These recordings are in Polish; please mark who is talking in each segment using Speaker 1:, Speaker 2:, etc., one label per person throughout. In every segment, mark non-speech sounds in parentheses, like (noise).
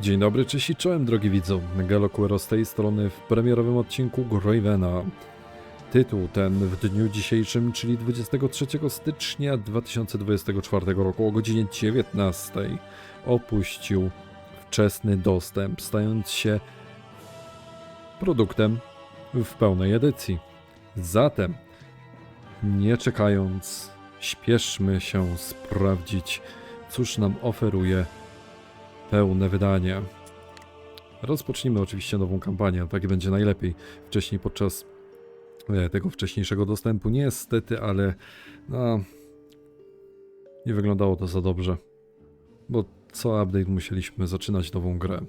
Speaker 1: Dzień dobry, cześć i czołem, drogi widzą. Galo Quero z tej strony w premierowym odcinku Gravena. Tytuł ten w dniu dzisiejszym, czyli 23 stycznia 2024 roku o godzinie 19 opuścił wczesny dostęp, stając się produktem w pełnej edycji. Zatem, nie czekając, śpieszmy się sprawdzić, cóż nam oferuje pełne wydanie. Rozpocznijmy oczywiście nową kampanię, tak będzie najlepiej. Wcześniej podczas e, tego wcześniejszego dostępu niestety, ale no, nie wyglądało to za dobrze, bo co update musieliśmy zaczynać nową grę.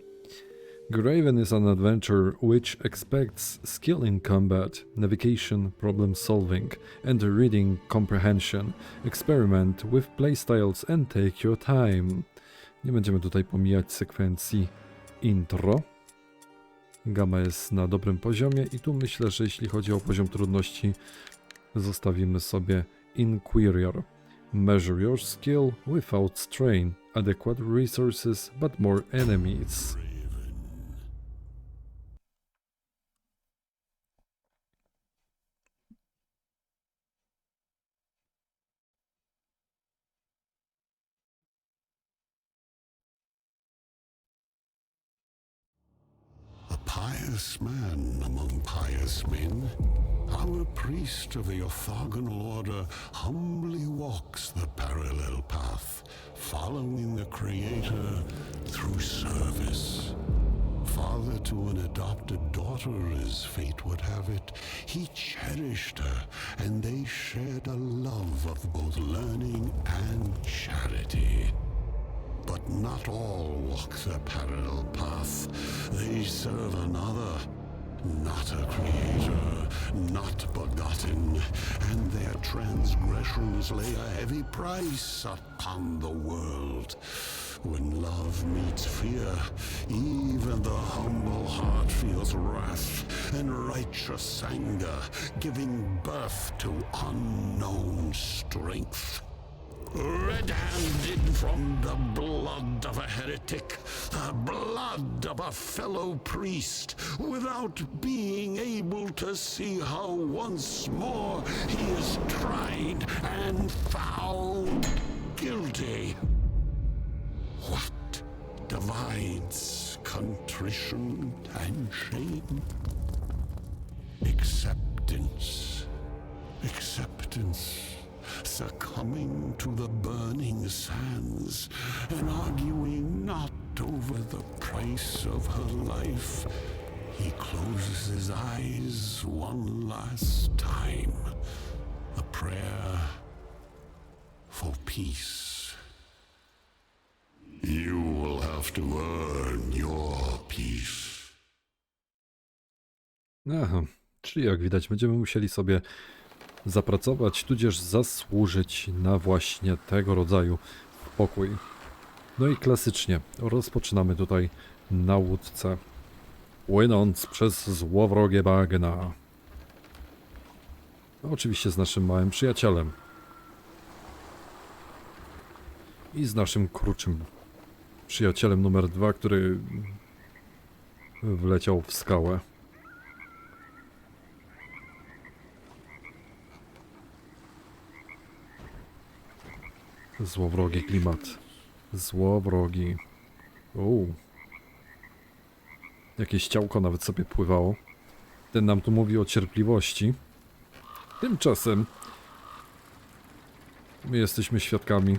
Speaker 1: Graven is an adventure which expects skill in combat, navigation, problem solving, and reading comprehension. Experiment with playstyles and take your time. Nie będziemy tutaj pomijać sekwencji intro. Gama jest na dobrym poziomie i tu myślę, że jeśli chodzi o poziom trudności, zostawimy sobie Inquirior. Measure your skill without strain. Adequate resources, but more enemies.
Speaker 2: Pious man among pious men, our priest of the orthogonal order humbly walks the parallel path, following the Creator through service. Father to an adopted daughter, as fate would have it, he cherished her, and they shared a love of both learning and charity. But not all walk the parallel path. They serve another, not a creator, not begotten, and their transgressions lay a heavy price upon the world. When love meets fear, even the humble heart feels wrath and righteous anger, giving birth to unknown strength. Red-handed from the blood of a heretic, the blood of a fellow priest, without being able to see how once more he is tried and found guilty. What divides contrition and shame? Acceptance. Acceptance. Succumbing to the burning sands and arguing not over the price of her life. He closes his eyes one last time. A prayer for peace. You will have to earn your peace.
Speaker 1: Aha, czyli jak widać, będziemy musieli sobie zapracować, tudzież zasłużyć na właśnie tego rodzaju pokój. No i klasycznie rozpoczynamy tutaj na łódce, płynąc przez złowrogie bagna. Oczywiście z naszym małym przyjacielem. I z naszym kruczym przyjacielem numer dwa, który wleciał w skałę. Złowrogi klimat. Złowrogi. Uuu. Jakieś ciałko nawet sobie pływało. Ten nam tu mówi o cierpliwości. Tymczasem my jesteśmy świadkami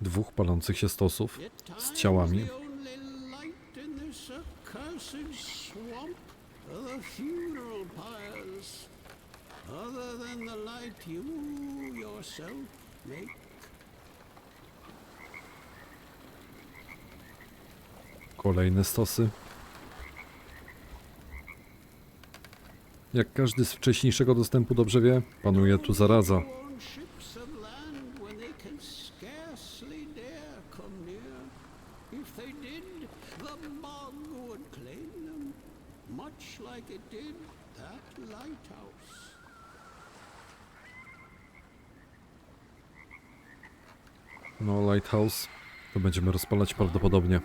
Speaker 1: dwóch palących się stosów z ciałami.
Speaker 3: Other than the light you yourself make.
Speaker 1: Kolejne stosy. Jak każdy z wcześniejszego dostępu dobrze wie, panuje tu zaraza.
Speaker 3: Go on ships of land when they can scarcely dare come near. If they did, the bog would claim them, much like it did that lighthouse.
Speaker 1: No, Lighthouse To będziemy rozpalać prawdopodobnie.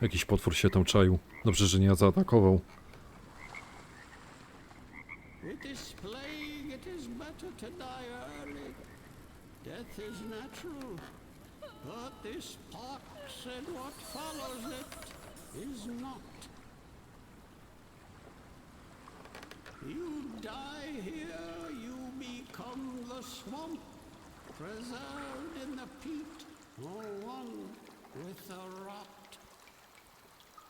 Speaker 1: Jakiś potwór się tam czaił. Dobrze, że nie zaatakował.
Speaker 2: Is not. You die here, you become the swamp, preserved in the peat, or one with the rot.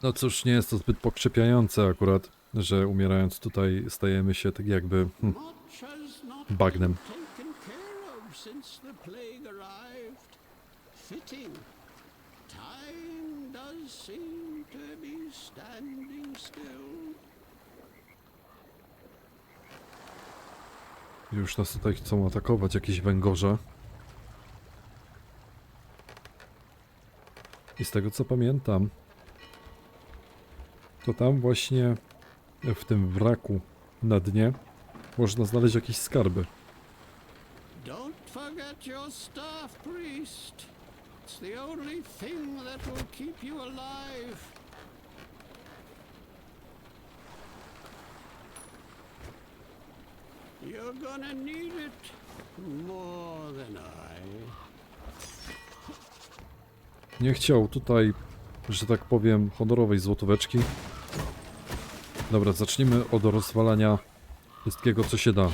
Speaker 1: No cóż, nie jest to zbyt pokrzepiające akurat, że umierając tutaj stajemy się tak jakby hm,
Speaker 2: Much has not
Speaker 1: bagnem.
Speaker 2: been taken care of since the plague arrived. Fitting. Time does seem to be standing still.
Speaker 1: Już nas tutaj chcą atakować jakieś węgorze. I z tego co pamiętam, to tam właśnie w tym wraku na dnie można znaleźć jakieś skarby.
Speaker 2: Don't forget your staff, priest. It's the only thing that will keep you alive. You're gonna need it more than I.
Speaker 1: Nie chciał tutaj, że tak powiem, honorowej złotóweczki. Dobra, zacznijmy od rozwalania wszystkiego, co się da.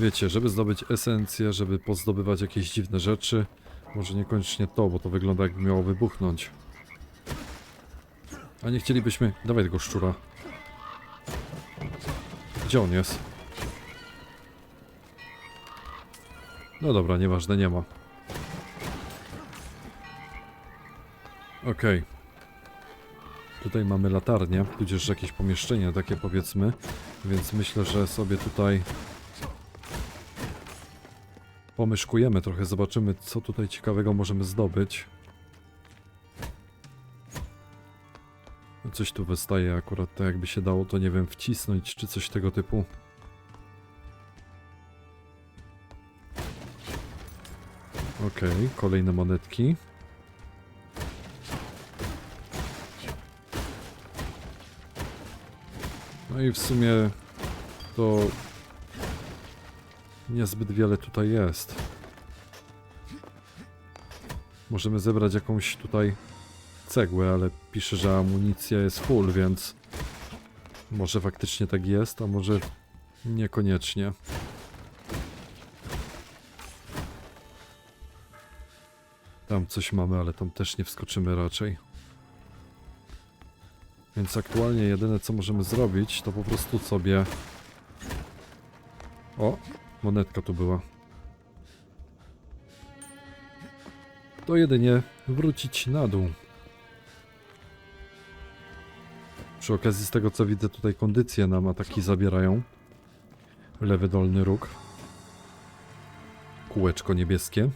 Speaker 1: Wiecie, żeby zdobyć esencję, żeby pozdobywać jakieś dziwne rzeczy. Może niekoniecznie to, bo to wygląda jakby miało wybuchnąć. A nie chcielibyśmy... Dawaj tego szczura. Gdzie on jest? No dobra, nieważne, nie ma. Okej. Tutaj mamy latarnię, tudzież jakieś pomieszczenie takie powiedzmy, więc myślę, że sobie tutaj pomyszkujemy trochę, zobaczymy co tutaj ciekawego możemy zdobyć. Coś tu wystaje akurat, tak jakby się dało to nie wiem wcisnąć czy coś tego typu. Okej, kolejne monetki. No i w sumie to niezbyt wiele tutaj jest. Możemy zebrać jakąś tutaj cegłę, ale pisze, że amunicja jest full, więc może faktycznie tak jest, a może niekoniecznie. Tam coś mamy, ale tam też nie wskoczymy raczej. Więc aktualnie jedyne co możemy zrobić, to po prostu sobie... O, monetka tu była. To jedynie wrócić na dół. Przy okazji z tego co widzę tutaj kondycje nam ataki zabierają. Lewy dolny róg. Kółeczko niebieskie.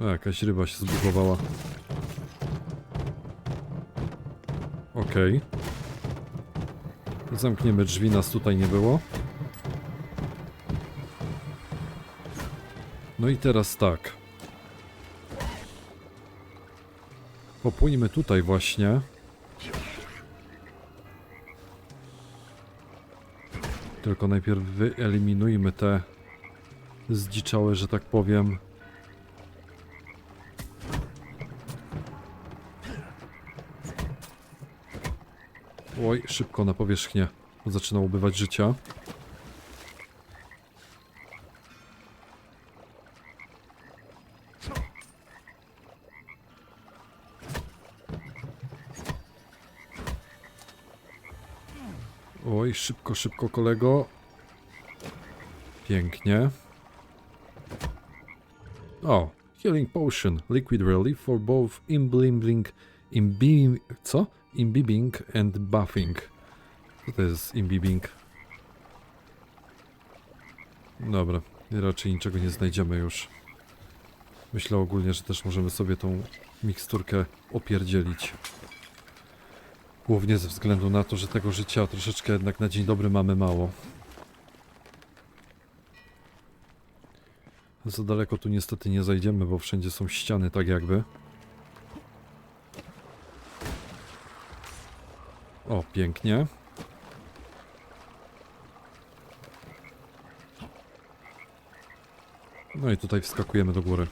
Speaker 1: A, jakaś ryba się zbudowała. Okej. Zamkniemy drzwi, nas tutaj nie było. No i teraz tak. Popłyńmy tutaj właśnie. Tylko najpierw wyeliminujmy te zdziczałe, że tak powiem, Oj, szybko na powierzchnię. Zaczyna ubywać życia. Oj, szybko, szybko, kolego. Pięknie. O, Healing Potion. Liquid Relief for both imbibing, imbibing, co? Imbibing and buffing. Co to jest imbibing? Dobra, raczej niczego nie znajdziemy już. Myślę ogólnie, że też możemy sobie tą miksturkę opierdzielić. Głównie ze względu na to, że tego życia troszeczkę jednak na dzień dobry mamy mało. Za daleko tu niestety nie zajdziemy, bo wszędzie są ściany tak jakby. O, pięknie. No i tutaj wskakujemy do góry.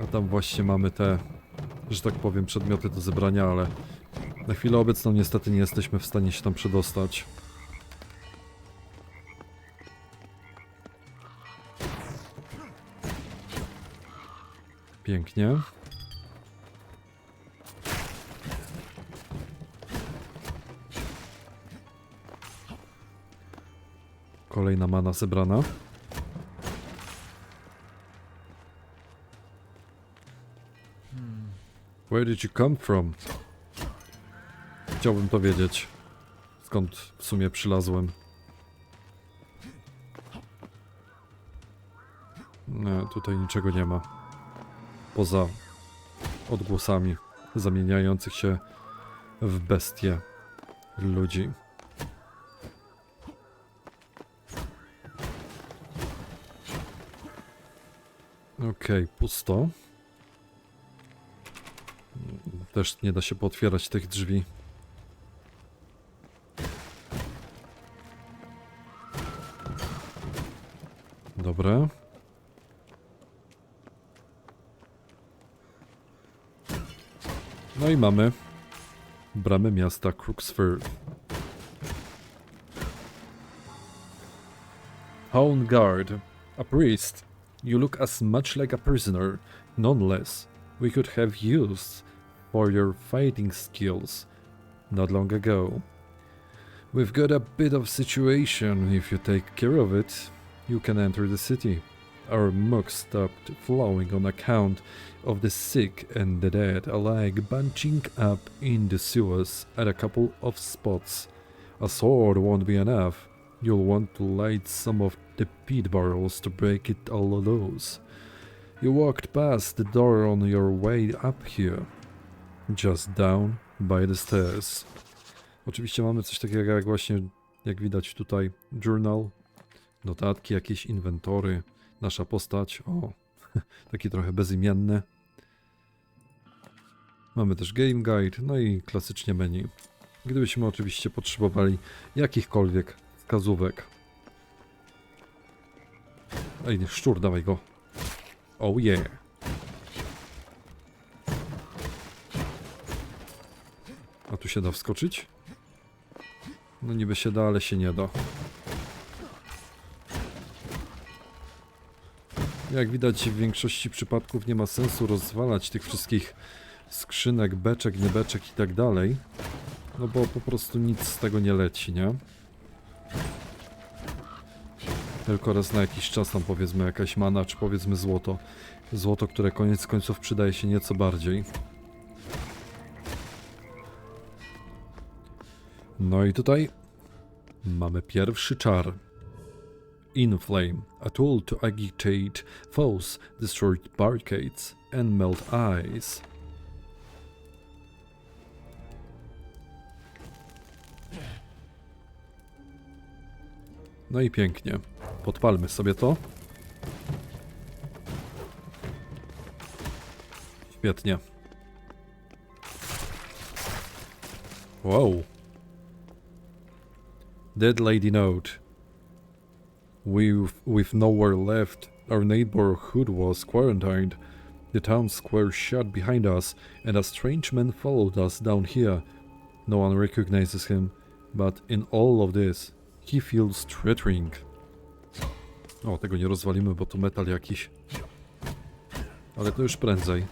Speaker 1: A tam właśnie mamy te, że tak powiem, przedmioty do zebrania, ale na chwilę obecną niestety nie jesteśmy w stanie się tam przedostać. Pięknie. Kolejna mana zebrana. Where did you come from? Chciałbym to wiedzieć. Skąd w sumie przylazłem. Nie, tutaj niczego nie ma. Poza odgłosami zamieniających się w bestie ludzi. Okej, pusto. Też nie da się pootwierać tych drzwi. Dobra. No i mamy bramę miasta Crooksford. Hound Guard, a priest. You look as much like a prisoner, none less. We could have used for your fighting skills not long ago. We've got a bit of situation. If you take care of it, you can enter the city. Our muck stopped flowing on account of the sick and the dead alike bunching up in the sewers at a couple of spots. A sword won't be enough. You'll want to light some of the pit barrels to break it all loose. You walked past the door on your way up here. Just down by the stairs. Oczywiście mamy coś takiego jak właśnie, jak widać tutaj, journal, notatki, jakieś inwentory, nasza postać, o, (laughs) taki trochę bezimienny. Mamy też game guide, no i klasycznie menu. Gdybyśmy oczywiście potrzebowali jakichkolwiek wskazówek. Ej, szczur, dawaj go. Oh yeah. A tu się da wskoczyć? No niby się da, ale się nie da. Jak widać w większości przypadków nie ma sensu rozwalać tych wszystkich skrzynek, beczek, nie beczek i tak dalej. No bo po prostu nic z tego nie leci, nie? Tylko raz na jakiś czas tam powiedzmy jakaś mana, czy powiedzmy złoto. Złoto, które koniec końców przydaje się nieco bardziej. No i tutaj mamy pierwszy czar. Inflame, a tool to agitate foes, destroy barricades and melt eyes. No i pięknie. Podpalmy sobie to. Świetnie. Wow. Dead Lady Note. We've, with nowhere left, our neighborhood was quarantined. The town square shut behind us, and a strange man followed us down here. No one recognizes him, but in all of this, he feels threatening. O, tego nie rozwalimy, bo tu metal jakiś. Ale to już prędzej.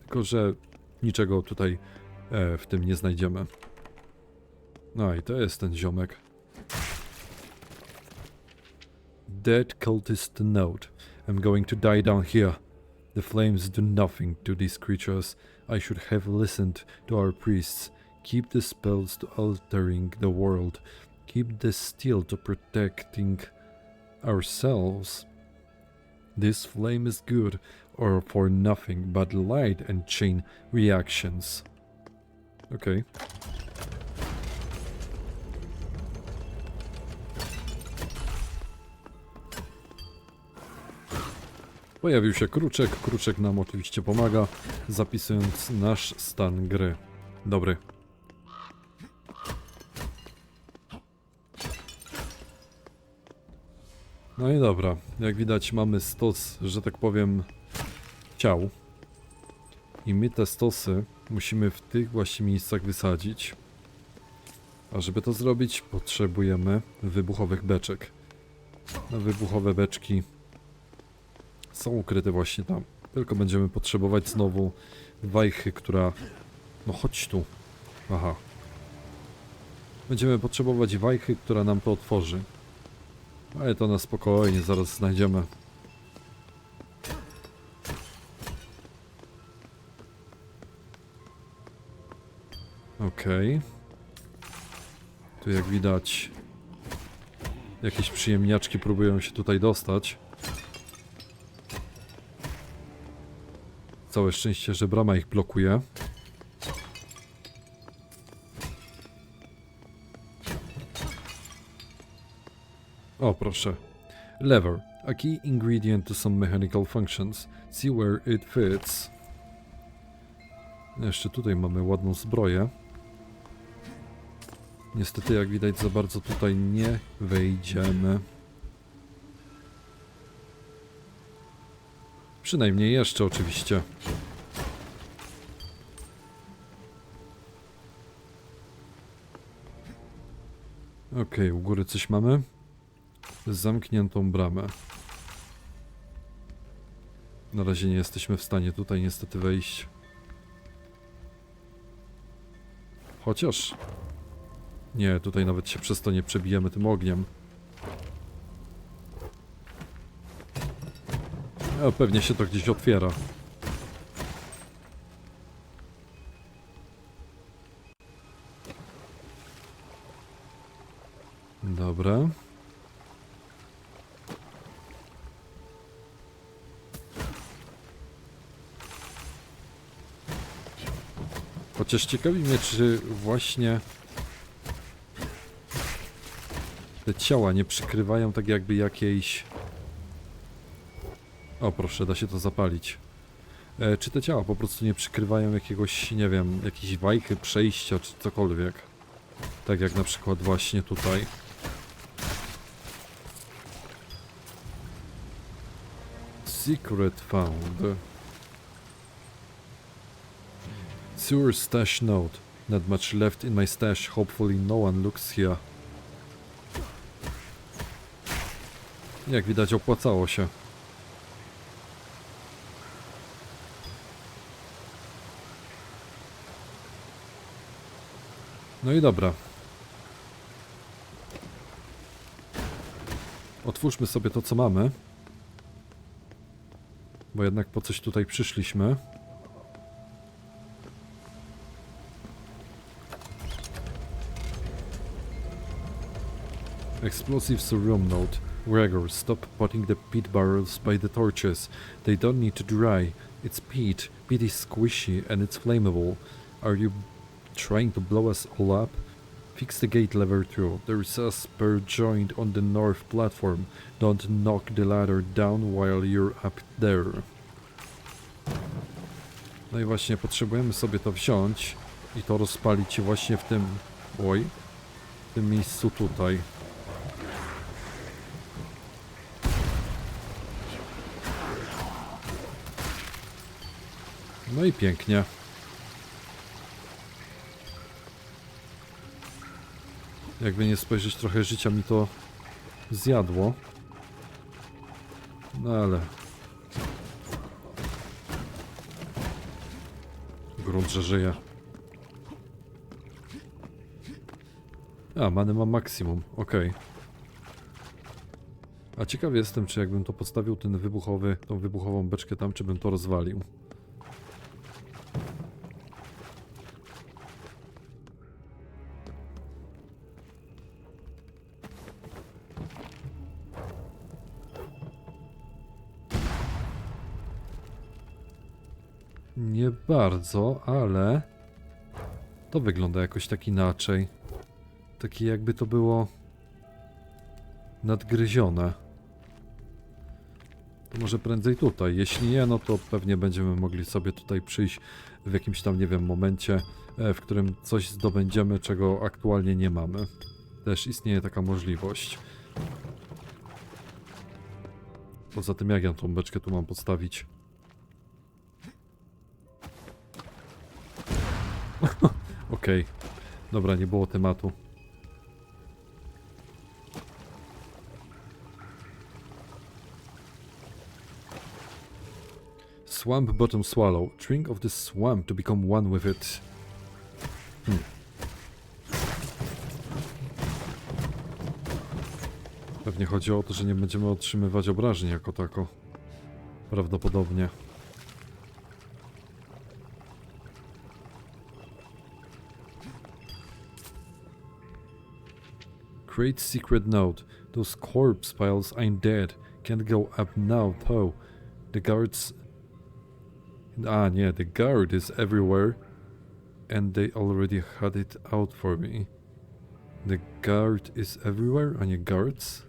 Speaker 1: Tylko, że niczego tutaj e, w tym nie znajdziemy. No i to jest ten ziomek. Dead cultist note. I'm going to die down here. The flames do nothing to these creatures. I should have listened to our priests. Keep the spells to altering the world. Keep the steel to protecting ourselves. This flame is good or for nothing but light and chain reactions. Okej. Pojawił się kruczek. Kruczek nam oczywiście pomaga, zapisując nasz stan gry. Dobry. No i dobra. Jak widać mamy stos, że tak powiem, ciał. I my te stosy musimy w tych właśnie miejscach wysadzić. A żeby to zrobić, potrzebujemy wybuchowych beczek. No, wybuchowe beczki są ukryte właśnie tam. Tylko będziemy potrzebować znowu wajchy, która... No chodź tu. Aha. Będziemy potrzebować wajchy, która nam to otworzy. Ale to na spokojnie, zaraz znajdziemy. Okej. Tu jak widać jakieś przyjemniaczki próbują się tutaj dostać. Całe szczęście, że brama ich blokuje. O, proszę. Lever. A key ingredient to some mechanical functions. See where it fits. Jeszcze tutaj mamy ładną zbroję. Niestety, jak widać, za bardzo tutaj nie wejdziemy. Przynajmniej jeszcze, oczywiście. Okej, u góry coś mamy. Zamkniętą bramę. Na razie nie jesteśmy w stanie tutaj niestety wejść. Chociaż... Nie, tutaj nawet się przez to nie przebijemy tym ogniem. A pewnie się to gdzieś otwiera. Chociaż ciekawi mnie, czy właśnie te ciała nie przykrywają tak jakby jakiejś... O proszę, da się to zapalić. E, czy te ciała po prostu nie przykrywają jakiegoś, nie wiem, jakiejś wajchy, przejścia, czy cokolwiek? Tak jak na przykład właśnie tutaj. Secret found. Sewer stash note. Not much left in my stash. Hopefully no one looks here. Jak widać opłacało się. No i dobra. Otwórzmy sobie to, co mamy. Bo jednak po coś tutaj przyszliśmy. Explosives room note. Gregor, stop putting the peat barrels by the torches. They don't need to dry. It's peat. Peat is squishy and it's flammable. Are you trying to blow us all up? Fix the gate lever through. There is a spare joint on the north platform. Don't knock the ladder down while you're up there. No i właśnie potrzebujemy sobie to wziąć i to rozpalić właśnie w tym... Oj. W tym miejscu tutaj. No i pięknie. Jakby nie spojrzeć, trochę życia mi to zjadło. No ale... Grunt, że żyje. A, many mam maksimum, okej. A ciekaw jestem, czy jakbym to postawił, ten wybuchowy, tą wybuchową beczkę tam, czy bym to rozwalił. Nie bardzo, ale To wygląda jakoś tak inaczej. Takie jakby to było nadgryzione. To może prędzej tutaj. Jeśli nie, no to pewnie będziemy mogli sobie tutaj przyjść w jakimś tam, nie wiem, momencie, e, w którym coś zdobędziemy, czego aktualnie nie mamy. Też istnieje taka możliwość. Poza tym, jak ja tą beczkę tu mam postawić? (laughs) Okej. Dobra, nie było tematu. Swamp bottom swallow. Drink of the swamp to become one with it. Hmm. Pewnie chodzi o to, że nie będziemy otrzymywać obrażeń jako tako. Prawdopodobnie. Great secret note. Those corpse piles ain't dead. Can't go up now, though. The guards. Ah, yeah, the guard is everywhere. And they already had it out for me. The guard is everywhere, a nie guards.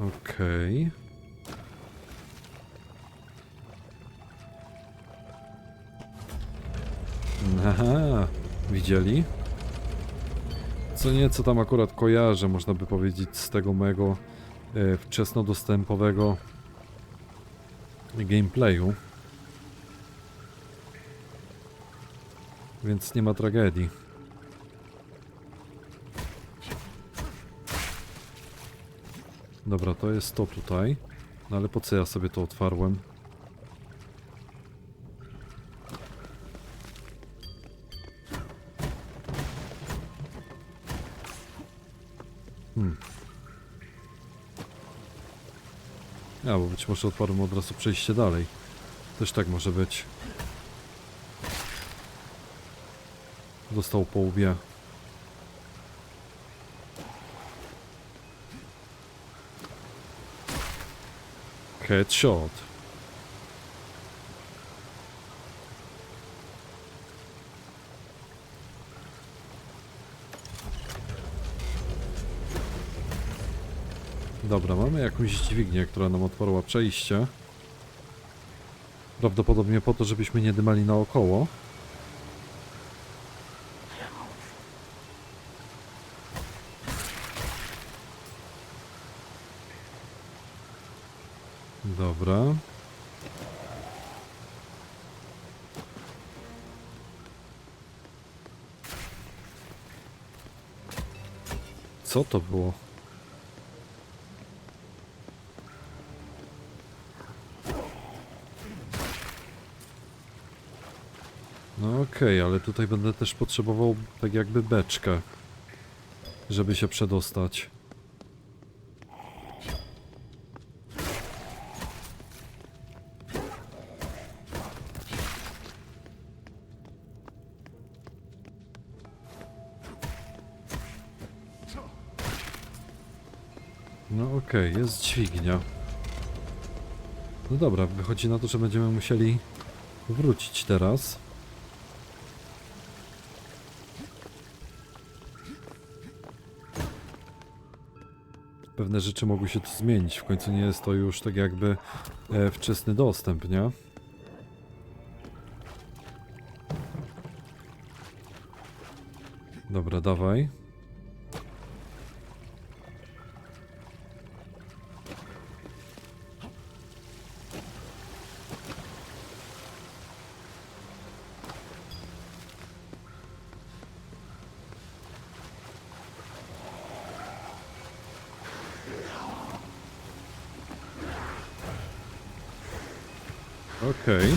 Speaker 1: Okay. Aha, widzieli? Co nieco tam akurat kojarzę, można by powiedzieć, z tego mojego e, wczesnodostępowego gameplayu. Więc nie ma tragedii. Dobra, to jest to tutaj. No ale po co ja sobie to otwarłem? A, bo być może otwarłem od razu przejście dalej. Też tak może być. Dostał po łbie. Headshot. Dobra, mamy jakąś dźwignię, która nam otworzyła przejście. Prawdopodobnie po to, żebyśmy nie dymali naokoło. Dobra. Co to było? Okej, ale tutaj będę też potrzebował tak jakby beczkę, żeby się przedostać. No okej, jest dźwignia. No dobra, wychodzi na to, że będziemy musieli wrócić teraz. Pewne rzeczy mogły się tu zmienić. W końcu nie jest to już tak jakby e, wczesny dostęp, nie? Dobra, dawaj. Okej.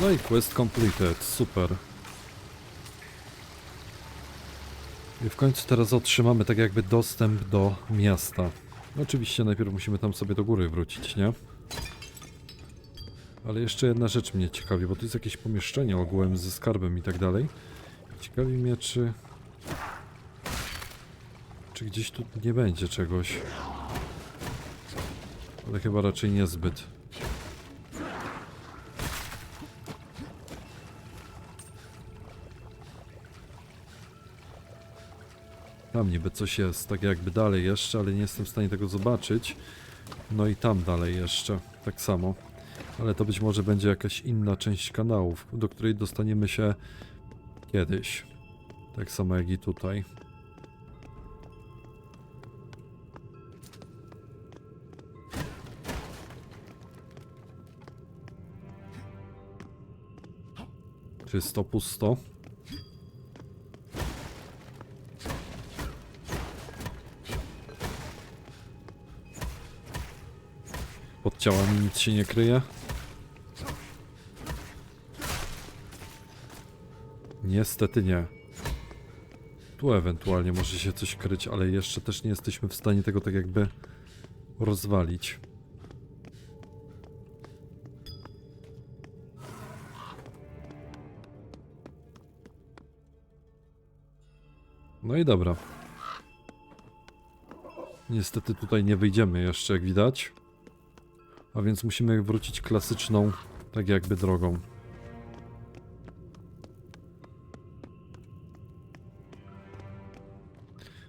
Speaker 1: No i quest completed, super. I w końcu teraz otrzymamy tak jakby dostęp do miasta. Oczywiście najpierw musimy tam sobie do góry wrócić, nie? Ale jeszcze jedna rzecz mnie ciekawi, bo tu jest jakieś pomieszczenie ogółem ze skarbem i tak dalej. Ciekawi mnie, czy... Czy gdzieś tu nie będzie czegoś. Ale chyba raczej niezbyt. Tam niby coś jest, tak jakby dalej jeszcze, ale nie jestem w stanie tego zobaczyć. No i tam dalej jeszcze, tak samo. Ale to być może będzie jakaś inna część kanałów, do której dostaniemy się kiedyś. Tak samo jak i tutaj. Czysto pusto. Ciałami nic się nie kryje. Niestety nie. Tu ewentualnie może się coś kryć, ale jeszcze też nie jesteśmy w stanie tego tak jakby rozwalić. No i dobra. Niestety tutaj nie wyjdziemy jeszcze, jak widać. A więc musimy wrócić klasyczną, tak jakby drogą.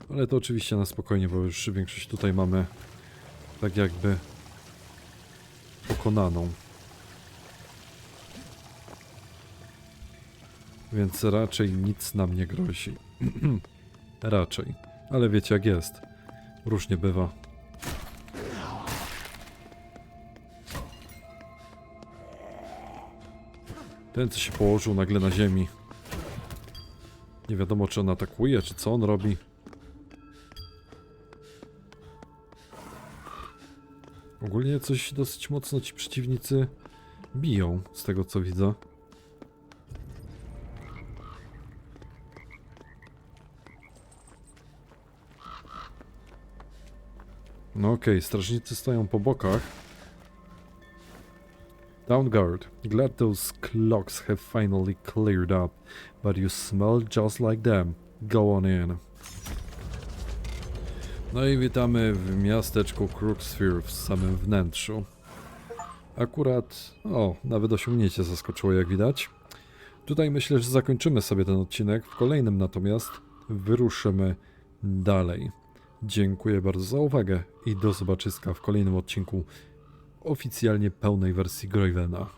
Speaker 1: Ale to oczywiście na spokojnie, bo już większość tutaj mamy tak jakby pokonaną. Więc raczej nic nam nie grozi. (clears throat) raczej. Ale wiecie jak jest. Różnie bywa. Ten co się położył nagle na ziemi. Nie wiadomo czy on atakuje, czy co on robi. Ogólnie coś dosyć mocno ci przeciwnicy biją, z tego co widzę. No okej, strażnicy stoją po bokach. Down guard. Glad those clocks have finally cleared up, but you smell just like them. Go on in. No i witamy w miasteczku Crooksphere w samym wnętrzu. Akurat, o, nawet osiągnięcie zaskoczyło jak widać. Tutaj myślę, że zakończymy sobie ten odcinek. W kolejnym natomiast wyruszymy dalej. Dziękuję bardzo za uwagę i do zobaczyska w kolejnym odcinku oficjalnie pełnej wersji Groivena.